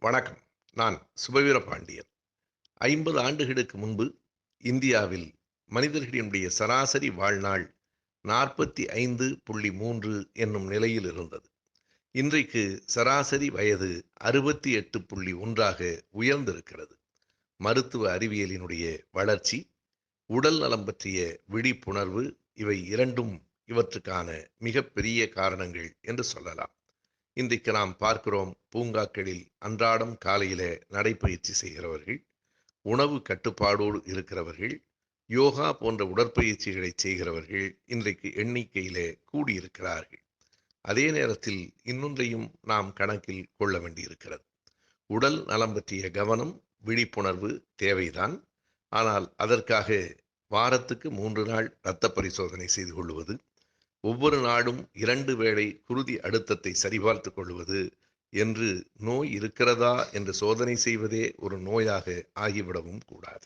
வணக்கம். நான் சுபவீர பாண்டியன் ஐம்பது ஆண்டுகளுக்கு முன்பு இந்தியாவில் மனிதர்களினுடைய சராசரி வாழ்நாள் நாற்பத்தி ஐந்து புள்ளி மூன்று என்னும் நிலையில் இருந்தது. இன்றைக்கு சராசரி வயது அறுபத்தி எட்டு புள்ளி ஒன்றாக உயர்ந்திருக்கிறது. மருத்துவ அறிவியலினுடைய வளர்ச்சி உடல் நலம் பற்றிய விழிப்புணர்வு இவை இரண்டும் இவற்றுக்கான மிகப்பெரிய காரணங்கள் என்று சொல்லலாம். இன்றைக்கு நாம் பார்க்கிறோம் பூங்காக்களில் அன்றாடம் காலையில நடைப்பயிற்சி செய்கிறவர்கள் உணவு கட்டுப்பாடோடு இருக்கிறவர்கள் யோகா போன்ற உடற்பயிற்சிகளை செய்கிறவர்கள் இன்றைக்கு எண்ணிக்கையிலே கூடியிருக்கிறார்கள். அதே நேரத்தில் இன்னொன்றையும் நாம் கணக்கில் கொள்ள வேண்டியிருக்கிறது. உடல் நலம் பற்றிய கவனம் விழிப்புணர்வு தேவைதான். ஆனால் அதற்காக வாரத்துக்கு மூன்று நாள் இரத்த பரிசோதனை செய்து கொள்வது ஒவ்வொரு நாளும் இரண்டு வேளை குருதி அழுத்தத்தை சரிபார்த்து கொள்வது என்று நோய் இருக்கிறதா என்று சோதனை செய்வதே ஒரு நோயாக ஆகிவிடவும் கூடாது.